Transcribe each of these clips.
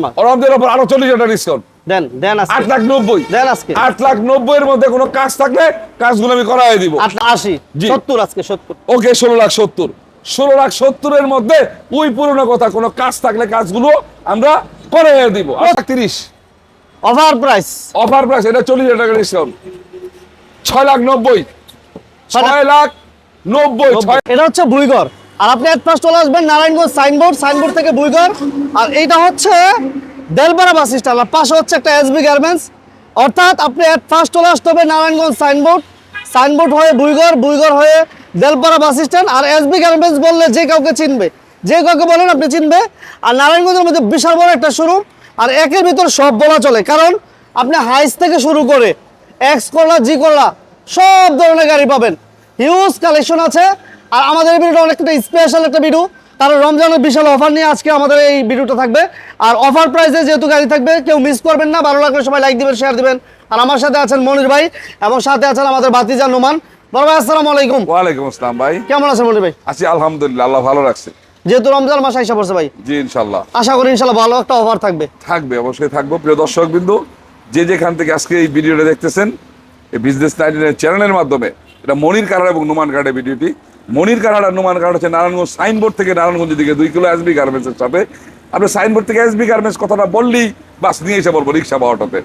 রমজানের উপর আরও চল্লিশ হাজার ডিসকাউন্ট দেন দেন আট লাখ নব্বই। দেন আজকে। আট লাখ নব্বই এর মধ্যে কোনো কাজ থাকলে কাজগুলো আমি করাই দিব। আশি। সত্তর আজকে সত্তর। ওকে ষোলো লাখ সত্তর। ষোলো লাখ সত্তরের মধ্যে ওই পুরনো কথা কোনো কাজ থাকলে কাজগুলো আমরা করে দিব। তিরিশ। ওভার প্রাইস অফার প্রাইস এটা চল্লিশ হাজার টাকা ডিসকাউন্ট ছয় লাখ নব্বই। ছয় লাখ নব্বই এটা হচ্ছে বুইগর আর আপনি এক পাশ চলে আসবেন নারায়ণগঞ্জ সাইনবোর্ড সাইনবোর্ড থেকে বুইগর আর এইটা হচ্ছে দেলপাড়া বাস স্ট্যান্ড। আর পাশে হচ্ছে একটা এসবি গার্মেন্টস। অর্থাৎ আপনি এক ফার্স্ট চলে আসতে হবে নারায়ণগঞ্জ সাইনবোর্ড। সাইনবোর্ড হয়ে বুইগর বুইগর হয়ে দেলপাড়া বাস স্ট্যান্ড। আর এসবি গার্মেন্টস বললে যে কাউকে চিনবে। যে কাউকে বলেন আপনি চিনবে। আর নারায়ণগঞ্জের মধ্যে বিশাল বড় একটা শোরুম। আর একের ভিতর সব বলা চলে। কারণ আপনি হাইস থেকে শুরু করে এক্স করলা জি করলা, সব ধরনের গাড়ি পাবেন। হিউজ কালেকশন আছে। আর আমাদের এই ভিডিওটা অনেকটা স্পেশাল একটা ভিডিও কারণ রমজানের বিশাল অফার নিয়ে আজকে আমাদের এই ভিডিওটা থাকবে। আর অফার প্রাইসে যেহেতু গাড়ি থাকবে কেউ মিস করবেন না ভালো লাগলে সবাই লাইক দিবেন শেয়ার দিবেন। আর আমার সাথে আছেন মনির ভাই এবং সাথে আছেন আমাদের বাতিজা নোমান। বড় ভাই আসসালামু আলাইকুম। ওয়ালাইকুম আসসালাম ভাই। কেমন আছেন মনির ভাই? আছি আলহামদুলিল্লাহ আল্লাহ ভালো রাখছে। যেহেতু রমজান মাস আইসা পড়ছে ভাই। জি ইনশাল্লাহ আশা করি ইনশাল্লাহ ভালো একটা অফার থাকবে। থাকবে অবশ্যই থাকব। প্রিয় দর্শক বিন্দু যে যেখান থেকে আজকে এই ভিডিওটা দেখতেছেন এই বিজনেস নাইনটিনের চ্যানেলের মাধ্যমে এটা মনির কারার এবং নুমান কার্ডের ভিডিওটি মনির কারার আর নুমান কার্ড হচ্ছে নারায়ণগঞ্জ সাইনবোর্ড থেকে নারায়ণগঞ্জের দিকে দুই কিলো এসবি গার্মেন্টসের সাথে। আপনি সাইনবোর্ড থেকে এসবি গার্মেন্টস কথাটা বললেই বাস নিয়ে এসে বলব রিক্সা বা অটোতে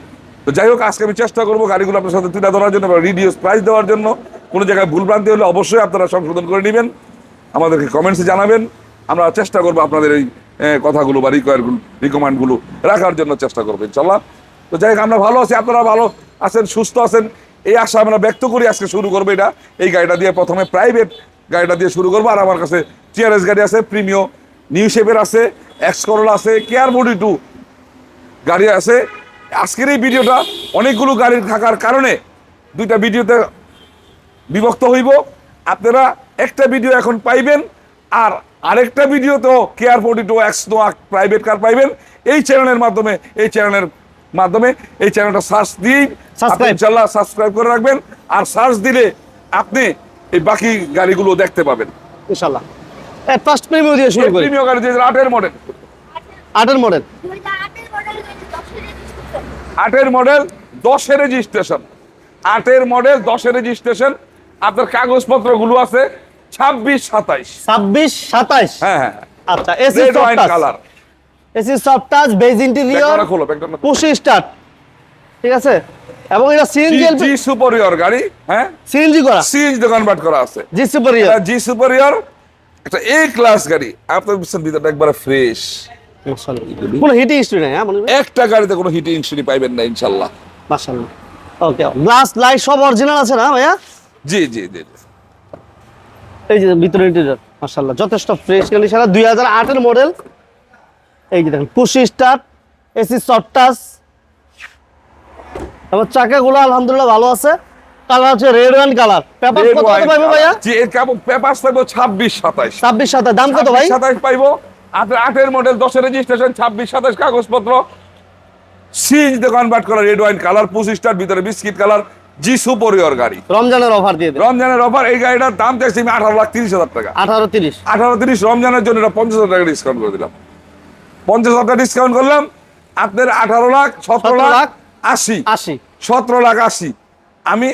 তো যাই হোক, আজকে আমি চেষ্টা করব গাড়িগুলো আপনার সাথে তুলে ধরার জন্য বা রিডিউস প্রাইস দেওয়ার জন্য। কোনো জায়গায় ভুলভ্রান্তি হলে অবশ্যই আপনারা সংশোধন করে নেবেন। আমাদেরকে কমেন্টসে জানাবেন। আমরা চেষ্টা করব আপনাদের এই কথাগুলো বা রিকোয়ারগুলো রিকমেন্ডগুলো রাখার জন্য চেষ্টা করব, ইনশাল্লাহ। তো যাই হোক, আমরা ভালো আছি, আপনারা ভালো আছেন, সুস্থ আছেন। এই আশা আমরা ব্যক্ত করি আজকে শুরু করব এটা। এই গাড়িটা দিয়ে প্রথমে প্রাইভেট গাড়িটা দিয়ে শুরু করব। আর আমার কাছে টিআরএস গাড়ি আছে প্রিমিও নিউ শেপের আছে এক্স করোলা আছে কেয়ার বডি টু গাড়ি আছে। আজকের এই ভিডিওটা অনেকগুলো গাড়ির থাকার কারণে দুইটা ভিডিওতে বিভক্ত হইব। আপনারা একটা ভিডিও এখন পাইবেন আর আরেকটা ভিডিও তো care forty two X Noah private car পাইবেন। এই চ্যানেলের মাধ্যমে এই চ্যানেলের মাধ্যমে এই চ্যানেলটা সার্চ দিয়েই ইনশাল্লাহ সাবস্ক্রাইব করে রাখবেন। আর সার্চ দিলে আপনি এই বাকি গাড়িগুলো দেখতে পাবেন। ইনশাল্লাহ এট ফার্স্ট প্রিমিয়াম দিয়ে শুরু করি। প্রিমিয় গাড়ি দিয়ে আটের মডেল আটের মডেল আটের মডেল দশের রেজিস্ট্রেশন আটের মডেল দশের রেজিস্ট্রেশন আপনার কাগজপত্রগুলো আছে ছাব্বিশ সাতাইশ। ছাব্বিশ সাতাইশ? হ্যাঁ হ্যাঁ। আচ্ছা AC colour AC soft touch beige interior push start ঠিক আছে? এবং এটা সিএনজি জি সুপারিয়র গাড়ি হ্যাঁ? সিএনজি করা। সিএনজি কনভার্ট করা আছে। জি সুপারিয়র এটা জি সুপারিয়র একটা এ ক্লাস গাড়ি। আপনার বুঝছেন ভিতরটা একবারে ফ্রেশ কোনো হিটিং হিস্ট্রি নাই হ্যাঁ একটা গাড়িতে কোনো হিটিং ইনসুরি পাইবেন না ইনশাল্লাহ মাশাআল্লাহ। ওকে গ্লাস লাইট সব অরিজিনাল আছে না ভাইয়া? জি জি জি। এই যে ভিতরে ইন্টেরিয়র মাশাআল্লাহ যথেষ্ট ফ্রেশ কন্ডিশন দুই হাজার আটের মডেল এই যে দেখেন push start AC soft touch এবং চাকাগুলো আলহামদুলিল্লাহ ভালো আছে। কালার হচ্ছে রেড ওয়ান কালার পেপার কত পাইবো ভাইয়া? জি এর কেমন পেপারস পাইবো ছাব্বিশ সাতাইশ। ছাব্বিশ সাথে দাম কত ভাই? সাতাইশ পাইবো। আপনার আটের মডেল দশের রেজিস্ট্রেশন ছাব্বিশ সাতাইশ কাগজপত্র। সিএনজিতে কনভার্ট করা রেড ওয়াইন কালার পঁচিশটার ভিতরে বিস্কিট কালার জি সুপরিয়র গাড়ি। রমজানের অফার দিয়ে রমজানের অফার এই গাড়িটার দাম চাইছি আমি আঠারো লাখ তিরিশ হাজার টাকা। আঠারো তিরিশ। আঠারো তিরিশ রমজানের জন্য এটা পঞ্চাশ হাজার টাকা ডিসকাউন্ট করে দিলাম। পঞ্চাশ হাজার টাকা ডিসকাউন্ট করলাম। আপনার আঠারো লাখ সতেরো 17 লাখ লাখ আশি। আশি। সতেরো লাখ আশি। আমি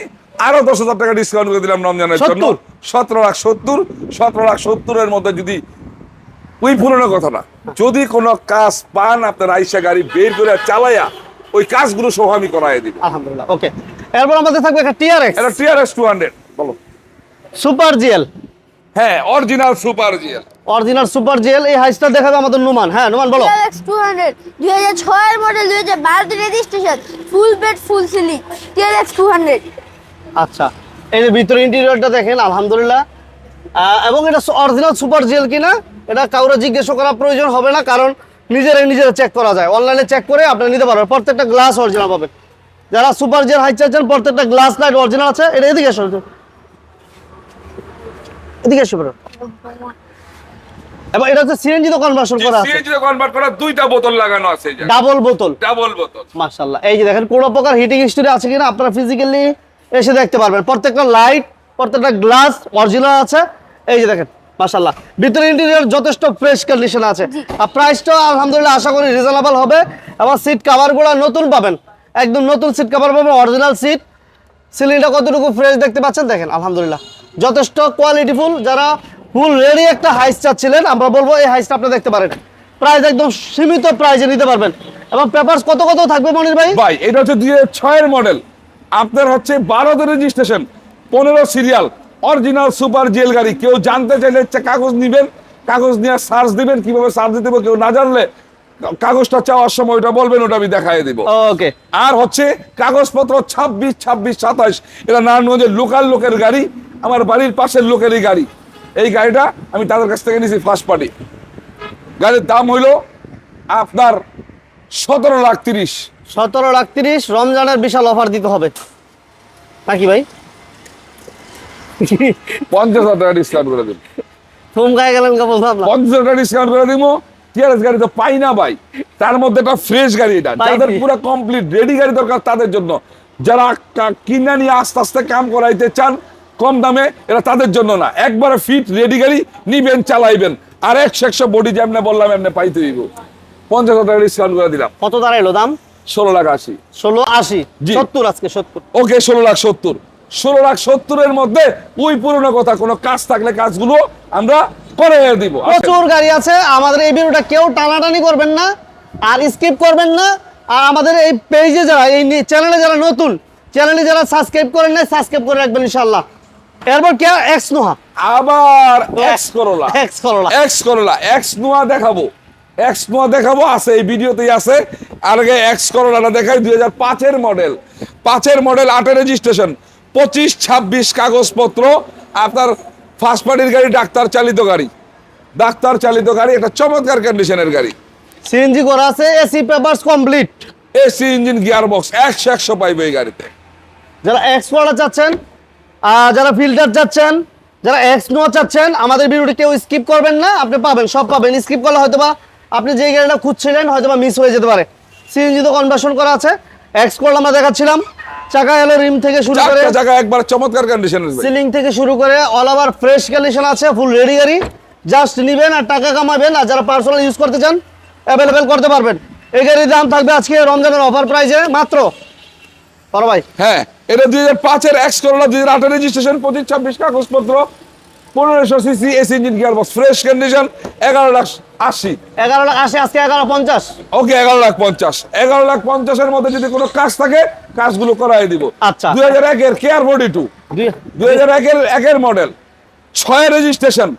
আরও দশ হাজার টাকা ডিসকাউন্ট করে দিলাম রমজানের জন্য। 70 সতেরো লাখ সত্তর সতেরো লাখ সত্তরের মধ্যে যদি ওই পুরনো কথাটা যদি কোনো কাজ পান আপনার আইসা গাড়ি বের করে চালাইয়া ওই কাজগুলো সহ আমি করাই দিব। আলহামদুলিল্লাহ ওকে। এরপর আমাদের থাকবে একটা টিআরএক্স এটা টিআরএস টু হান্ড্রেড বলো। Super GL. হ্যাঁ original super GL. Original super GL এই হাইসটা দেখাবে আমাদের নুমান। হ্যাঁ নুমান বলো। টিআরএক্স টু হান্ড্রেড দুই হাজার ছয়ের মডেল দুই হাজার বারোতে registration full bed full ceiling TRX two hundred. আচ্ছা এই যে ভিতরে ইন্টেরিয়রটা দেখেন আলহামদুলিল্লাহ। এবং এটা অরিজিনাল সুপার জেল কিনা এটা কাউরে জিজ্ঞেস করা প্রয়োজন হবে না কারণ নিজেরাই নিজেরা চেক করা যায়। অনলাইনে চেক করে আপনি নিতে পারবেন। প্রত্যেকটা গ্লাস অরিজিনাল পাবেন। যারা সুপার জেল হাই চাচ্ছেন প্রত্যেকটা গ্লাস লাইট অরিজিনাল আছে এটা এদিকে একটু। এদিকে বড়। এবং এটা হচ্ছে সিএনজি তো কনভার্সন করা আছে। সিএনজি কনভার্ট করা দুইটা বোতল লাগানো আছে ডাবল বোতল। ডাবল বোতল। মাশাল্লাহ এই যে দেখেন কোনো প্রকার হিটিং হিস্টোরি আছে কিনা আপনারা ফিজিক্যালি এসে দেখতে পারবেন। প্রত্যেকটা লাইট প্রত্যেকটা গ্লাস অরিজিনাল আছে। এই যে দেখেন মাশাল্লাহ ভিতরে ইন্টেরিয়র যথেষ্ট ফ্রেশ কন্ডিশন আছে। আর প্রাইসটা আলহামদুলিল্লাহ আশা করি রিজনেবল হবে। এবং সিট কাভারগুলো নতুন পাবেন। একদম নতুন সিট কাভার পাবেন অরিজিনাল সিট সিলিংটা কতটুকু ফ্রেশ দেখতে পাচ্ছেন? দেখেন আলহামদুলিল্লাহ। যথেষ্ট কোয়ালিটিফুল যারা ফুল রেডি একটা হাইস চাচ্ছিলেন। আমরা বলব এই হাইসটা আপনি দেখতে পারেন। প্রাইস একদম সীমিত প্রাইসে নিতে পারবেন। এবং পেপারস কত কত থাকবে মনির ভাই? ভাই এটা হচ্ছে দুই ছয়ের মডেল আপনার হচ্ছে বারোতে রেজিস্ট্রেশন পনেরো সিরিয়াল অরিজিনাল সুপার জেল গাড়ি। কেউ জানতে চাইলে কাগজ নিবেন কাগজ নিয়ে সার্চ দিবেন কীভাবে সার্চ দিতে কেউ না জানলে কাগজটা চাওয়ার সময় ওটা বলবেন ওটা আমি দেখাই দিব। ওকে আর হচ্ছে কাগজপত্র ছাব্বিশ ছাব্বিশ সাতাশ এটা নারায়ণগঞ্জের লোকাল লোকের গাড়ি আমার বাড়ির পাশের লোকেরই গাড়ি। এই গাড়িটা আমি তাদের কাছ থেকে নিয়েছি ফার্স্ট পার্টি গাড়ির দাম হইল আপনার সতেরো লাখ তিরিশ। সতেরো লাখ তিরিশ রমজানের বিশাল অফার দিতে হবে। নাকি ভাই? পঞ্চাশ হাজার টাকা ডিসকাউন্ট করে দিন থমকায় গেলেন কে পঞ্চাশ হাজার টাকা ডিসকাউন্ট করে দিব। টিআরএস গাড়ি তো পাই না ভাই। তার মধ্যে একটা ফ্রেশ গাড়ি এটা। যাদের পুরো কমপ্লিট রেডি গাড়ি দরকার তাদের জন্য। যারা কিনে নিয়ে আস্তে আস্তে কাম করাইতে চান কম দামে এটা তাদের জন্য না। একবারে ফিট রেডি গাড়ি নিবেন চালাইবেন। আর একশো একশো বডি যেমনে বললাম এমনি পাইতে দিব পঞ্চাশ টাকা ডিসকাউন্ট করে দিলাম। কত দাঁড়াইলো দাম? ষোলো লাখ আশি। ষোলো আশি? জি। সত্তর আজকে সত্তর। ওকে ষোলো লাখ সত্তর। ষোলো লাখ সত্তরের মধ্যে ওই পুরনো কথা কোনো কাজ থাকলে কাজগুলো আমরা করে দিব। প্রচুর গাড়ি আছে আমাদের এই ভিডিওটা কেউ টানাটানি করবেন না আর স্কিপ করবেন না। আর আমাদের এই পেজে যারা এই চ্যানেলে যারা নতুন চ্যানেলে যারা সাবস্ক্রাইব করেন না সাবস্ক্রাইব করে রাখবেন ইনশাল্লাহ এরপর কে? এক্স নোহা আবার X Corolla X Corolla X Corolla X Noah দেখাবো। এক্স নোয়া দেখাবো আছে এই ভিডিওতেই আছে। আর আগে এক্স করোলাটা দেখাই দুই হাজার পাঁচের মডেল পাঁচের মডেল আটের রেজিস্ট্রেশন পঁচিশ ছাব্বিশ কাগজপত্র আপনার ফার্স্ট পার্টির গাড়ি ডাক্তার চালিত গাড়ি। ডাক্তার চালিত গাড়ি একটা চমৎকার কন্ডিশনের গাড়ি। সিএনজি করা আছে AC papers complete AC engine gear box একশো একশো পাইবে এই গাড়িতে। যারা এক্স করা চাচ্ছেন যারা ফিল্টার চাচ্ছেন যারা এক্স নোয়া চাচ্ছেন আমাদের ভিডিওটি কেউ স্কিপ করবেন না আপনি পাবেন সব পাবেন। স্কিপ করলে হয়তো বা আপনি যে গাড়িটা খুঁজছিলেন হয়তো বা মিস হয়ে যেতে পারে। সিএনজি তো কনভার্সন করা আছে। এক্স করলে আমরা দেখাচ্ছিলাম। চাকা এলো রিম থেকে শুরু করে জায়গা একবার চমৎকার কন্ডিশনের সিলিং থেকে শুরু করে অল ওভার ফ্রেশ কন্ডিশন আছে ফুল রেডি গাড়ি। জাস্ট নিবেন আর টাকা কামাবেন আর যারা পার্সোনাল ইউজ করতে চান অ্যাভেলেবেল করতে পারবেন। এই গাড়ির দাম থাকবে আজকে রমজানের অফার প্রাইজে মাত্র বড় ভাই। হ্যাঁ এটা দুই হাজার পাঁচের এক্স করোলা দুই হাজার আটের রেজিস্ট্রেশন পঁচিশ ছাব্বিশ কাগজপত্র পনেরোশো CC AC engine gear box fresh condition এগারো লাখ আশি। এগারো লাখ আশি আজকে এগারো পঞ্চাশ। ওকে এগারো লাখ পঞ্চাশ। এগারো লাখ পঞ্চাশের মধ্যে যদি কোনো কাজ থাকে কাজগুলো করাই দিব। আচ্ছা। দুই হাজার একের কেয়ার ফোর্টি টু দুই- হাজার একের একের মডেল ছয় রেজিস্ট্রেশন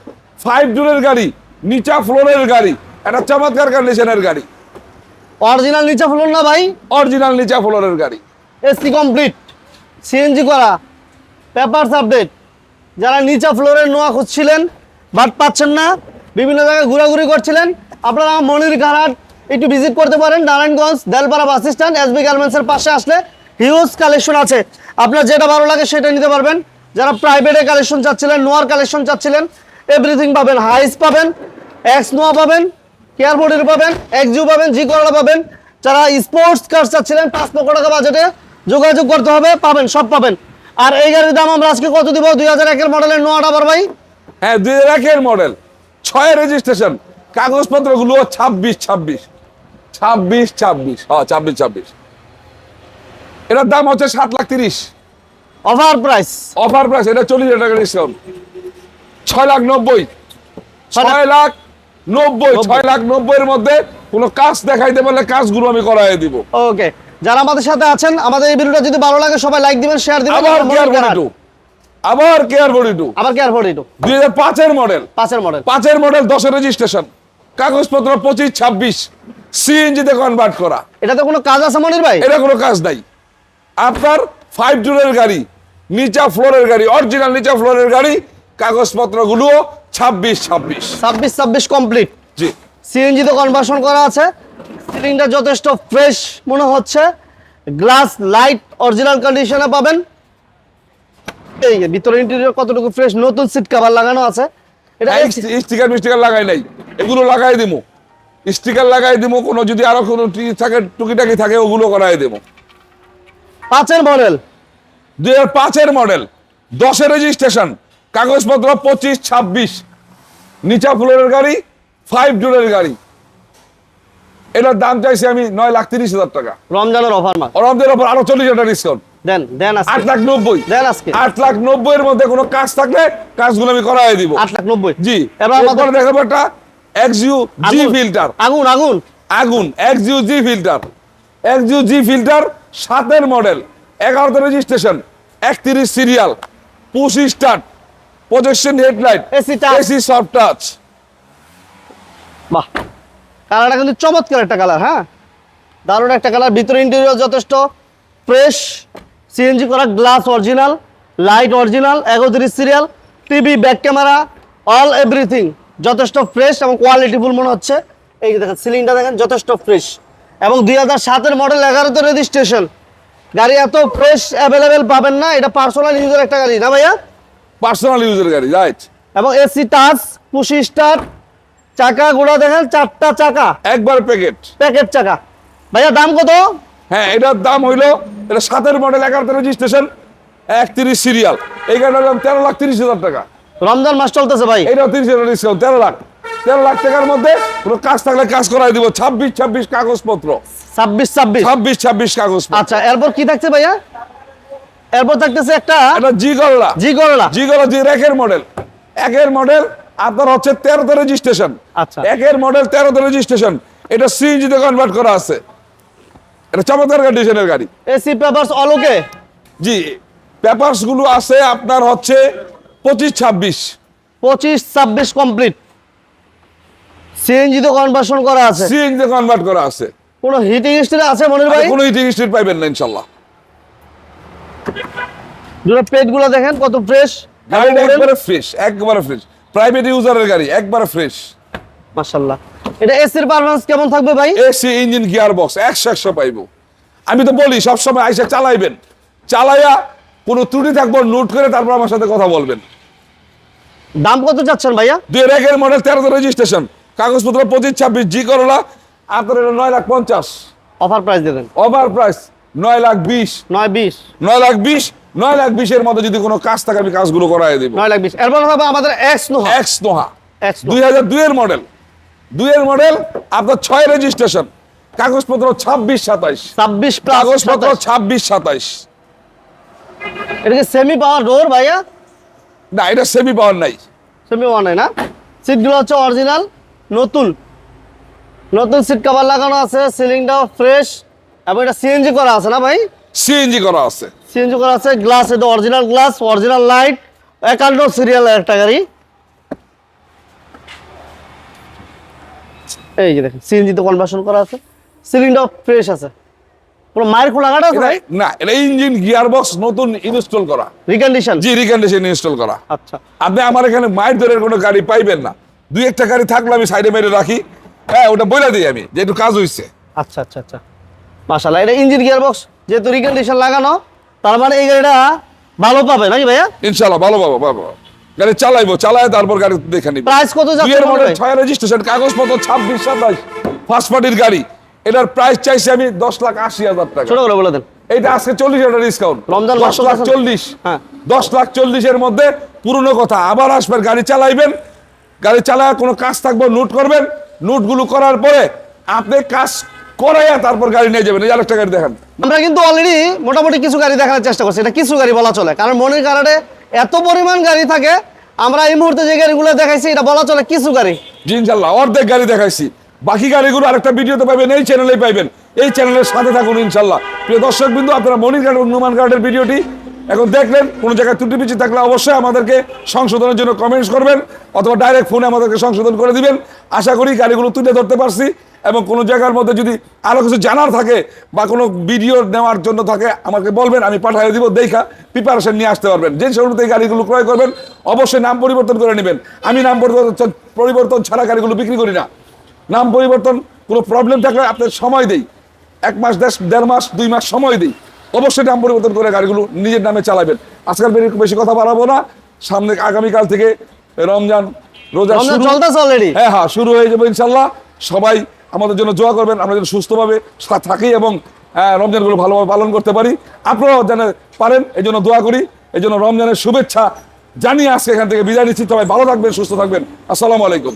ফাইভ ডোরের গাড়ি নিচা ফ্লোরের গাড়ি একটা চমৎকার কন্ডিশনের গাড়ি। অরিজিনাল নিচে ফুলুন না ভাই? অরিজিনাল নিচা ফ্লোরের গাড়ি। এসি কমপ্লিট সিএনজি করা। পেপারস আপডেট যারা নিচা ফ্লোরে নোয়া খুঁজছিলেন, বাট পাচ্ছেন না, বিভিন্ন জায়গায় ঘোরাঘুরি করছিলেন, আপনারা মনির ঘাট একটু ভিজিট করতে পারেন, Narayanganj, Delpara bus stand SB গার্মেন্টসের পাশে আসলে হিউজ কালেকশন আছে। আপনার যেটা ভালো লাগে সেটা নিতে পারবেন। যারা প্রাইভেটে কালেকশন চাচ্ছিলেন, নোয়ার কালেকশন চাচ্ছিলেন এভরিথিং পাবেন। হাইস পাবেন এক্স নোয়া পাবেন কেয়ার বডির পাবেন এক্সিউ পাবেন জি করলা পাবেন। যারা স্পোর্টস কার চাচ্ছিলেন, পাঁচ লক্ষ টাকা বাজেটে যোগাযোগ করতে হবে পাবেন সব পাবেন। আর এই গাড়ির দাম আমরা আজকে কত দিব? দুই হাজার একের মডেলের নোয়াটা আবার ভাই? হ্যাঁ দুই হাজার একের মডেল ছয় রেজিস্ট্রেশন কাগজপত্রগুলো ছাব্বিশ ছাব্বিশ। ছাব্বিশ ছাব্বিশ। হ্যাঁ ছাব্বিশ ছাব্বিশ। এটার দাম হচ্ছে সাত লাখ তিরিশ। অফার প্রাইস অফার প্রাইস এটা চল্লিশ হাজার টাকা ডিসকাউন্ট ছয় লাখ নব্বই। ছয় লাখ নব্বই ছয় লাখ নব্বইয়ের মধ্যে কোনো কাজ দেখাইতে পারলে কাজগুলো আমি করাই দিব। ওকে যারা আমাদের সাথে আছেন আমাদের এই ভিডিওটা যদি ভালো লাগে সবাই লাইক দিবেন শেয়ার দিবেন আবার কেয়ার বডি। টু আবার কেয়ার বডি টু আবার কেয়ার ফোর্টি টু দুই হাজার পাঁচের মডেল পাঁচের মডেল পাঁচের মডেল দশের রেজিস্ট্রেশন কাগজপত্র পঁচিশ ছাব্বিশ। সিএনজিতে কনভার্ট করা। এটাতে কোনো কাজ আছে মনির ভাই? এটা কোনো কাজ নাই। আপনার ফাইভ ডোরের গাড়ি নিচা ফ্লোরের গাড়ি অরিজিনাল নিচা ফ্লোরের গাড়ি কাগজপত্রগুলো ছাব্বিশ ছাব্বিশ। ছাব্বিশ ছাব্বিশ কমপ্লিট জি। সিএনজি তো কনভার্সন করা আছে সিলিংটা যথেষ্ট ফ্রেশ মনে হচ্ছে। গ্লাস লাইট অরিজিনাল কন্ডিশনে পাবেন। এই যে ভিতরে ইন্টেরিয়র কতটুকু ফ্রেশ নতুন সিট কভার লাগানো আছে। এটা স্টিকার মিস্টিকার লাগাই নাই। এগুলো লাগাই দিমু। স্টিকার লাগাই দিমু কোনো যদি আরও কোনো টি- থাকে টুকিটাকি থাকে ওগুলো করাই দেবো পাঁচের মডেল দুই হাজার পাঁচের মডেল দশের রেজিস্ট্রেশন কাগজপত্র পঁচিশ ছাব্বিশ। নিচা ফ্লোরের গাড়ি ফাইভ ডোরের গাড়ি। এটার দাম চাইছি আমি নয় লাখ তিরিশ হাজার টাকা। রমজানের অফার মাস আমাদের ওপর আরও চল্লিশ হাজার ডিসকাউন্ট দেন দেন আট লাখ নব্বই। দেন আজকে। আট লাখ নব্বই এর মধ্যে কোনো কাজ থাকলে কাজগুলো আমি করাই দিব। আট লাখ নব্বই। জি। এবার আমাদের দেখাবো একটা এক্সইউ জি ফিল্টার আগুন। আগুন আগুন। XU G filter XU G filter সাতের মডেল এগারোতে রেজিস্ট্রেশন একত্রিশ serial push start projection headlight touch। AC soft touch বাহ। কালারটা কিন্তু চমৎকার একটা কালার হ্যাঁ? দারুণ একটা কালার ভিতরে ইন্টেরিয়র যথেষ্ট ফ্রেশ সিএনজি করা গ্লাস অরিজিনাল লাইট অরিজিনাল একত্রিশ serial TV back camera all everything যথেষ্ট ফ্রেশ এবং কোয়ালিটিফুল মনে হচ্ছে। এই যে দেখেন সিলিংটা দেখেন যথেষ্ট ফ্রেশ এবং দুই হাজার সাতের মডেল এগারোতে রেজিস্ট্রেশন গাড়ি এত ফ্রেশ অ্যাভেলেবেল পাবেন না এটা পার্সোনাল ইউজের একটা গাড়ি না ভাইয়া? পার্সোনাল ইউজের গাড়ি রাইট এবং এসি টাচ পুশি স্টার্ট চাকা গুলো দেখেন চারটা চাকা। একবার প্যাকেট প্যাকেট চাকা। ভাইয়া দাম কত? হ্যাঁ এটার দাম হইল এটা সাতের মডেল এগারোতে রেজিস্ট্রেশন একত্রিশ সিরিয়াল এই গাড়িটার দাম তেরো লাখ তিরিশ হাজার টাকা। রমজান মাস চলতেছে ভাই। এইটাও তিরিশ হাজার ডিসকাউন্ট তেরো লাখ। তেরো লাখ টাকার মধ্যে কোনো কাজ থাকলে কাজ করাই দিব। ছাব্বিশ ছাব্বিশ কাগজপত্র। ছাব্বিশ ছাব্বিশ। ছাব্বিশ ছাব্বিশ কাগজ আচ্ছা এরপর কি থাকছে ভাইয়া? এরপর থাকতেছে একটা এটা জি গল্লা জি করলা জি মডেল একের মডেল আপনার হচ্ছে তেরোতে রেজিস্ট্রেশন আচ্ছা। একের মডেল তেরোতে রেজিস্ট্রেশন এটা সিএনজিতে কনভার্ট করা আছে। এটা চমৎকার কন্ডিশনের গাড়ি। এসি পেপারস অলোকে জি পেপারসগুলো আছে আপনার হচ্ছে পঁচিশ ছাব্বিশ। পঁচিশ ছাব্বিশ কমপ্লিট সিএনজি তো কনভার্সন করা আছে। সিএনজিতে কনভার্ট করা আছে। কোনো হিটিং স্টিল আছে মনির ভাই? কোনো হিটিং স্ট্রিট পাইবেন না ইনশাল্লাহ দুটো পেটগুলো দেখেন কত ফ্রেশ গাড়িটা একবারে ফ্রেশ একবারে ফ্রেশ প্রাইভেট ইউজারের গাড়ি একবার ফ্রেশ মাশাল্লাহ এটা এসির পারফরমেন্স কেমন থাকবে ভাই? এসি ইঞ্জিন গিয়ার বক্স একশো একশো পাইবো। আমি তো বলি সবসময় আইসা চালাইবেন। চালাইয়া কোনো ত্রুটি থাকব নোট করে তারপর আমার সাথে কথা বলবেন। দাম কত চাচ্ছেন ভাইয়া? দুই একের মডেল তেরোতে রেজিস্ট্রেশন কাগজপত্র পঁচিশ ছাব্বিশ জি করলা আপনার এটা নয় লাখ পঞ্চাশ। অফার প্রাইস দেবেন। ওভার প্রাইস নয় লাখ বিশ। নয় বিশ। নয় লাখ বিশ নয় লাখ বিশের মধ্যে যদি কোনো কাজ থাকে আমি কাজগুলো করাই দেবো। নয় লাখ বিশ। এরপর হবে আমাদের এক্স নোহা। এক্স নোহা। দুই হাজার দুইয়ের মডেল। দুইয়ের মডেল আপনার ছয় রেজিস্ট্রেশন। কাগজপত্র ছাব্বিশ সাতাইশ। ছাব্বিশ কাগজপত্র ছাব্বিশ সাতাইশ। এটা কি সেমি পাওয়ার ডোর ভাইয়া? না এটা সেমি পাওয়ার নাই। সেমি পাওয়ার নাই না? সিটগুলো হচ্ছে অরিজিনাল নতুন। নতুন সিট কভার লাগানো আছে সিলিংটাও ফ্রেশ এবং এটা সিএনজি করা আছে না ভাই? সিএনজি করা আছে। সিএনজি করা আছে গ্লাস এটা অরিজিনাল গ্লাস অরিজিনাল লাইট একান্ন সিরিয়াল একটা গাড়ি। এই যে দেখেন সিএনজি তে কনভার্সন করা আছে সিলিংটাও ফ্রেশ আছে। পুরো মায়ের খোলা আছে ভাই? না এটা ইঞ্জিন গিয়ার বক্স নতুন ইনস্টল করা। রিকন্ডিশন জি রিকন্ডিশন ইনস্টল করা। আচ্ছা। আপনি আমার এখানে মায়ের দরের কোনো গাড়ি পাইবেন না। দুই একটা গাড়ি থাকলে আমি সাইডে মেরে রাখি। হ্যাঁ ওটা বলে দিই আমি যে একটু কাজ হয়েছে আচ্ছা আচ্ছা আচ্ছা। মাশাল্লাহ এটা ইঞ্জিন গিয়ার বক্স যেহেতু রিকন্ডিশন লাগানো তার মানে এই গাড়িটা ভালো পাবে নাকি ভাইয়া? ইনশাল্লাহ ভালো বাবা বাবা গাড়ি চালাইবো চালায় তারপর গাড়ি দেখে নিবো। প্রাইস কত যাচ্ছে মনে মডেল? ছয় রেজিস্ট্রেশন কাগজপত্র ছাব্বিশ সাতাশ ফার্স্ট পার্টির গাড়ি। এটার প্রাইস চাইছি আমি দশ লাখ আশি হাজার টাকা। ছোট করে বলে দেন। এইটা আজকে চল্লিশ হাজার ডিসকাউন্ট রমজান মাস দশ লাখ চলতেছে। চল্লিশ। হ্যাঁ। দশ লাখ চল্লিশের মধ্যে পুরনো কথা। আবার আসবেন গাড়ি চালাইবেন। গাড়ি চালায় কোনো কাজ থাকবে নোট করবেন। নোটগুলো করার পরে আপনি কাজ করাইয়া তারপর গাড়ি নিয়ে যাবেন এই আরেকটা গাড়ি দেখেন। আমরা কিন্তু অলরেডি মোটামুটি কিছু গাড়ি দেখানোর চেষ্টা করছি এটা কিছু গাড়ি বলা চলে। কারণ মনের কারণে এত পরিমাণ গাড়ি থাকে আমরা এই মুহূর্তে যে গাড়িগুলো দেখাইছি এটা বলা চলে কিছু গাড়ি। জি ইনশাল্লাহ অর্ধেক গাড়ি দেখাইছি। বাকি গাড়িগুলো আরেকটা ভিডিওতে পাবেন এই চ্যানেলেই পাইবেন। এই চ্যানেলের সাথে থাকুন ইনশাল্লাহ প্রিয় দর্শক বিন্দু আপনারা মনির গার্ড হনুমান গার্ডের ভিডিওটি এখন দেখলেন। কোনো জায়গায় ত্রুটি পিছি থাকলে অবশ্যই আমাদেরকে সংশোধনের জন্য কমেন্টস করবেন অথবা ডাইরেক্ট ফোনে আমাদেরকে সংশোধন করে দিবেন। আশা করি গাড়িগুলো তুলে ধরতে পারছি। এবং কোনো জায়গার মধ্যে যদি আরও কিছু জানার থাকে বা কোনো ভিডিও নেওয়ার জন্য থাকে আমাকে বলবেন আমি পাঠিয়ে দিব দেখা প্রিপারেশন নিয়ে আসতে পারবেন। যে এই গাড়িগুলো ক্রয় করবেন অবশ্যই নাম পরিবর্তন করে নেবেন। আমি নাম পরিবর্তন পরিবর্তন ছাড়া গাড়িগুলো বিক্রি করি না। নাম পরিবর্তন কোনো প্রবলেম থাকলে আপনার সময় দেই। এক মাস দেশ দেড় মাস দুই মাস সময় দিই। অবশ্যই নাম পরিবর্তন করে গাড়িগুলো নিজের নামে চালাবেন। আজকাল বেশি বেশি কথা বাড়াবো না। সামনে আগামীকাল থেকে রমজান রোজা হ্যাঁ হ্যাঁ শুরু হয়ে যাবে ইনশাল্লাহ। সবাই আমাদের জন্য জোয়া করবেন, আমরা যেন সুস্থভাবে থাকি এবং রমজানগুলো ভালোভাবে পালন করতে পারি। আপনারাও যেন পারেন, এই জন্য দোয়া করি। এই জন্য রমজানের শুভেচ্ছা জানিয়ে আজকে এখান থেকে বিদায় নিচ্ছি। সবাই ভালো থাকবেন, সুস্থ থাকবেন। আসসালামু আলাইকুম।